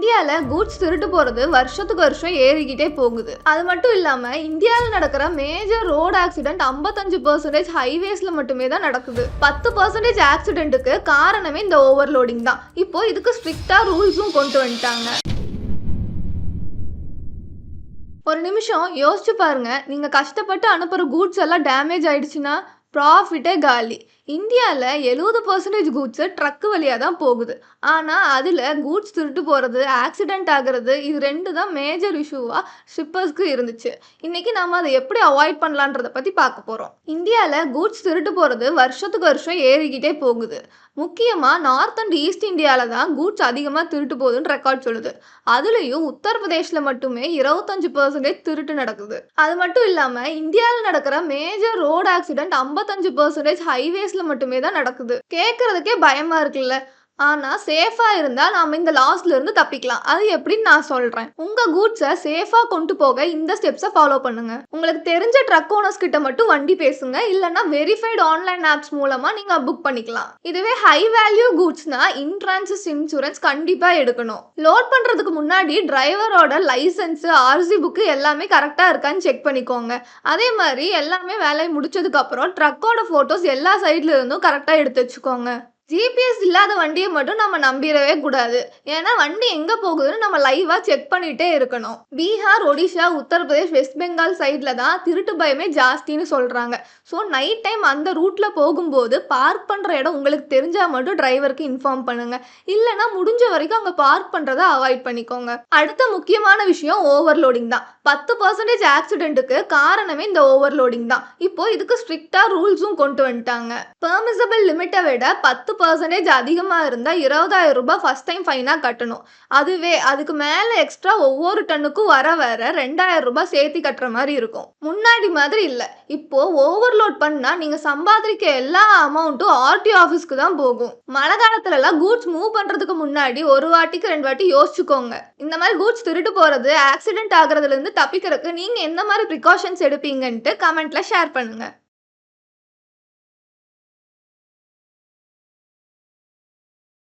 இந்தியாவில் கூட்ஸ் திருட்டு போகிறது வருஷத்துக்கு வருஷம் ஏறிக்கிட்டே போகுது. அது மட்டும் இல்லாமல் இந்தியாவில் நடக்கிற மேஜர் ரோடு ஆக்சிடென்ட் ஐம்பத்தஞ்சு பர்சன்டேஜ் ஹைவேஸில் மட்டுமே தான் நடக்குது. பத்து பர்சன்டேஜ் ஆக்சிடென்ட்டுக்கு காரணமே இந்த ஓவர்லோடிங் தான். இப்போ இதுக்கு ஸ்ட்ரிக்டாக ரூல்ஸும் கொண்டு வந்துட்டாங்க. ஒரு நிமிஷம் யோசிச்சு பாருங்க. நீங்கள் கஷ்டப்பட்டு அனுப்புகிற கூட்ஸ் எல்லாம் டேமேஜ் ஆயிடுச்சுன்னா ப்ராஃபிட்டே காலி. இந்தியாவில் எழுபது பர்சன்டேஜ் கூட்ஸு ட்ரக்கு வழியாக தான் போகுது. ஆனால் அதில் கூட்ஸ் திருட்டு போகிறது ஆக்சிடெண்ட் ஆகிறது இது ரெண்டு தான் மேஜர் இஷ்யூவாக ஷிப்பர்ஸ்க்கு இருந்துச்சு. இன்றைக்கி நம்ம அதை எப்படி அவாய்ட் பண்ணலான்றதை பற்றி பார்க்க போகிறோம் இந்தியாவில் கூட்ஸ் திருட்டு போகிறது வருஷத்துக்கு வருஷம் ஏறிக்கிட்டே போகுது. முக்கியமாக நார்த் அண்ட் ஈஸ்ட் இந்தியாவில் தான் கூட்ஸ் அதிகமாக திருட்டு போகுதுன்னு ரெக்கார்ட் சொல்லுது. அதுலேயும் உத்தரப்பிரதேஷில் மட்டுமே இருபத்தஞ்சு பர்சன்டேஜ் திருட்டு நடக்குது. அது மட்டும் இல்லாமல் இந்தியாவில் நடக்கிற மேஜர் ரோடு ஆக்சிடெண்ட் ஐம்பது ஐம்பத்தஞ்சு பர்சன்டேஜ் ஹைவேஸில் மட்டுமே தான் நடக்குது. கேட்கறதுக்கே பயமாக இருக்குல்ல? ஆனால் சேஃபாக இருந்தால் நாம் இந்த லாஸ்லேருந்து தப்பிக்கலாம். அது எப்படின்னு நான் சொல்கிறேன் உங்கள் கூட்ஸை சேஃபாக கொண்டு போக இந்த ஸ்டெப்ஸை ஃபாலோ பண்ணுங்க. உங்களுக்கு தெரிஞ்ச ட்ரக் ஓனர்ஸ் கிட்ட மட்டும் வண்டி பேசுங்க. இல்லைன்னா வெரிஃபைடு ஆன்லைன் ஆப்ஸ் மூலமாக நீங்கள் புக் பண்ணிக்கலாம். இதுவே ஹை வேல்யூ கூட்ஸ்னா இன்ட்ரான்சஸ் இன்சூரன்ஸ் கண்டிப்பாக எடுக்கணும். லோட் பண்ணுறதுக்கு முன்னாடி டிரைவரோட லைசன்ஸு ஆர்சி புக்கு எல்லாமே கரெக்டாக இருக்கான்னு செக் பண்ணிக்கோங்க. அதே மாதிரி எல்லாமே வேலையை முடிச்சதுக்கப்புறம் ட்ரக்கோட ஃபோட்டோஸ் எல்லா சைட்லேருந்தும் கரெக்டாக எடுத்து வச்சுக்கோங்க. ஜிபிஎஸ் இல்லாத வண்டியை மட்டும் நம்ம நம்பிடவே கூடாது. ஏன்னா வண்டி எங்கே போகுதுன்னு நம்ம லைவாக செக் பண்ணிகிட்டே இருக்கணும். பீகார் ஒடிஷா உத்தரப்பிரதேஷ் வெஸ்ட் பெங்கால் சைடில் தான் திருட்டு பயமே ஜாஸ்தின்னு சொல்கிறாங்க ஸோ நைட் டைம் அந்த ரூட்டில் போகும்போது பார்க் பண்ணுற இடம் உங்களுக்கு தெரிஞ்சால் மட்டும் டிரைவருக்கு இன்ஃபார்ம் பண்ணுங்கள் இல்லைன்னா முடிஞ்ச வரைக்கும் அங்கே பார்க் பண்ணுறதை அவாய்ட் பண்ணிக்கோங்க. அடுத்த முக்கியமான விஷயம் ஓவர்லோடிங் தான். பத்து பர்சன்டேஜ் ஆக்சிடென்ட்டுக்கு காரணமே இந்த ஓவர்லோடிங் தான். இப்போ இதுக்கு ஸ்ட்ரிக்டாக ரூல்ஸும் கொண்டு வந்துட்டாங்க. பெர்மிசபிள் லிமிட்டை விட பத்து பர்சன்டேஜ் அதிகமாக இருந்தால் இருபதாயிரம் ரூபாய் ஃபஸ்ட் டைம் ஃபைனாக கட்டணும். அதுவே அதுக்கு மேலே எக்ஸ்ட்ரா ஒவ்வொரு டன்னுக்கும் வர வர ரெண்டாயிரம் ரூபாய் சேர்த்து கட்டுற மாதிரி இருக்கும். முன்னாடி மாதிரி இல்லை. இப்போது ஓவர்லோட் பண்ணால் நீங்கள் சம்பாதிக்க எல்லா அமௌண்ட்டும் ஆர்டி ஆஃபீஸ்க்கு தான் போகும். மழை காலத்துலலாம் கூட்ஸ் மூவ் பண்ணுறதுக்கு முன்னாடி ஒரு வாட்டிக்கு ரெண்டு வாட்டி யோசிச்சுக்கோங்க. இந்த மாதிரி கூட்ஸ் திருட்டு போகிறது ஆக்சிடென்ட் ஆகுறதுலேருந்து தப்பிக்கிறதுக்கு நீங்கள் எந்த மாதிரி ப்ரிகாஷன்ஸ் எடுப்பீங்கன்ட்டு கமெண்ட்டில் ஷேர் பண்ணுங்கள்